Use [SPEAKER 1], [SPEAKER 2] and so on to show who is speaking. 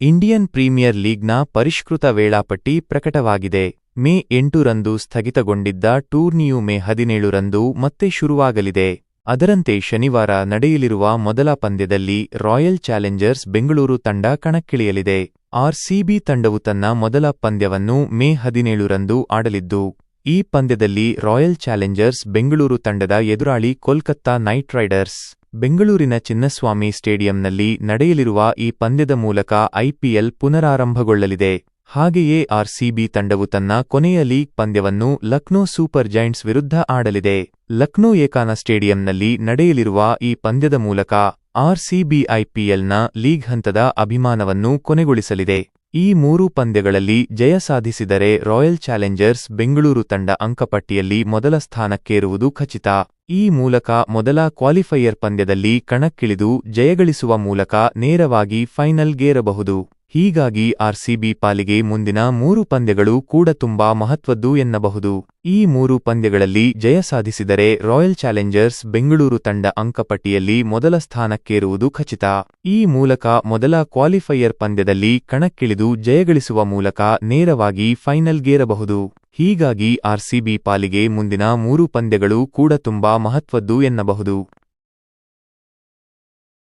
[SPEAKER 1] Indian premier ಲೀಗ್ನ ಪರಿಷ್ಕೃತ ವೇಳಾಪಟ್ಟಿ ಪ್ರಕಟವಾಗಿದೆ. ಮೇ ಎಂಟರಂದು ಸ್ಥಗಿತಗೊಂಡಿದ್ದ ಟೂರ್ನಿಯು ಮೇ ಹದಿನೇಳರಂದು ಮತ್ತೆ ಶುರುವಾಗಲಿದೆ. ಅದರಂತೆ ಶನಿವಾರ ನಡೆಯಲಿರುವ ಮೊದಲ ಪಂದ್ಯದಲ್ಲಿ ರಾಯಲ್ ಚಾಲೆಂಜರ್ಸ್ ಬೆಂಗಳೂರು ತಂಡ ಕಣಕ್ಕಿಳಿಯಲಿದೆ. ಆರ್ಸಿಬಿ ತಂಡವು ತನ್ನ ಮೊದಲ ಪಂದ್ಯವನ್ನು ಮೇ ಹದಿನೇಳರಂದು ಆಡಲಿದ್ದು ಈ ಪಂದ್ಯದಲ್ಲಿ ರಾಯಲ್ ಚಾಲೆಂಜರ್ಸ್ ಬೆಂಗಳೂರು ತಂಡದ ಎದುರಾಳಿ ಕೋಲ್ಕತ್ತಾ ನೈಟ್ ರೈಡರ್ಸ್. ಬೆಂಗಳೂರಿನ ಚಿನ್ನಸ್ವಾಮಿ ಸ್ಟೇಡಿಯಂನಲ್ಲಿ ನಡೆಯಲಿರುವ ಈ ಪಂದ್ಯದ ಮೂಲಕ ಐಪಿಎಲ್ ಪುನರಾರಂಭಗೊಳ್ಳಲಿದೆ. ಹಾಗೆಯೇ ಆರ್ಸಿಬಿ ತಂಡವು ತನ್ನ ಕೊನೆಯ ಲೀಗ್ ಪಂದ್ಯವನ್ನು ಲಕ್ನೋ ಸೂಪರ್ ಜೈಂಟ್ಸ್ ವಿರುದ್ಧ ಆಡಲಿದೆ. ಲಕ್ನೋ ಏಕಾನ ಸ್ಟೇಡಿಯಂನಲ್ಲಿ ನಡೆಯಲಿರುವ ಈ ಪಂದ್ಯದ ಮೂಲಕ ಆರ್ಸಿಬಿ ಐಪಿಎಲ್ನ ಲೀಗ್ ಹಂತದ ಅಭಿಮಾನವನ್ನು ಕೊನೆಗೊಳಿಸಲಿದೆ. ಈ ಮೂರು ಪಂದ್ಯಗಳಲ್ಲಿ ಜಯ ಸಾಧಿಸಿದರೆ ರಾಯಲ್ ಚಾಲೆಂಜರ್ಸ್ ಬೆಂಗಳೂರು ತಂಡ ಅಂಕಪಟ್ಟಿಯಲ್ಲಿ ಮೊದಲ ಸ್ಥಾನಕ್ಕೇರುವುದು ಖಚಿತ. ಈ ಮೂಲಕ ಮೊದಲ ಕ್ವಾಲಿಫೈಯರ್ ಪಂದ್ಯದಲ್ಲಿ ಕಣಕ್ಕಿಳಿದು ಜಯಗಳಿಸುವ ಮೂಲಕ ನೇರವಾಗಿ ಫೈನಲ್ಗೇರಬಹುದು. ಹೀಗಾಗಿ ಆರ್ಸಿಬಿ ಪಾಲಿಗೆ ಮುಂದಿನ ಮೂರು ಪಂದ್ಯಗಳು ಕೂಡ ತುಂಬಾ ಮಹತ್ವದ್ದು ಎನ್ನಬಹುದು. ಈ ಮೂರು ಪಂದ್ಯಗಳಲ್ಲಿ ಜಯ ಸಾಧಿಸಿದರೆ ರಾಯಲ್ ಚಾಲೆಂಜರ್ಸ್ ಬೆಂಗಳೂರು ತಂಡ ಅಂಕಪಟ್ಟಿಯಲ್ಲಿ ಮೊದಲ ಸ್ಥಾನಕ್ಕೇರುವುದು ಖಚಿತ. ಈ ಮೂಲಕ ಮೊದಲ ಕ್ವಾಲಿಫೈಯರ್ ಪಂದ್ಯದಲ್ಲಿ ಕಣಕ್ಕಿಳಿದು ಜಯಗಳಿಸುವ ಮೂಲಕ ನೇರವಾಗಿ ಫೈನಲ್ಗೇರಬಹುದು. ಹೀಗಾಗಿ ಆರ್ಸಿಬಿ ಪಾಲಿಗೆ ಮುಂದಿನ ಮೂರು ಪಂದ್ಯಗಳು ಕೂಡ ತುಂಬಾ ಮಹತ್ವದ್ದು ಎನ್ನಬಹುದು.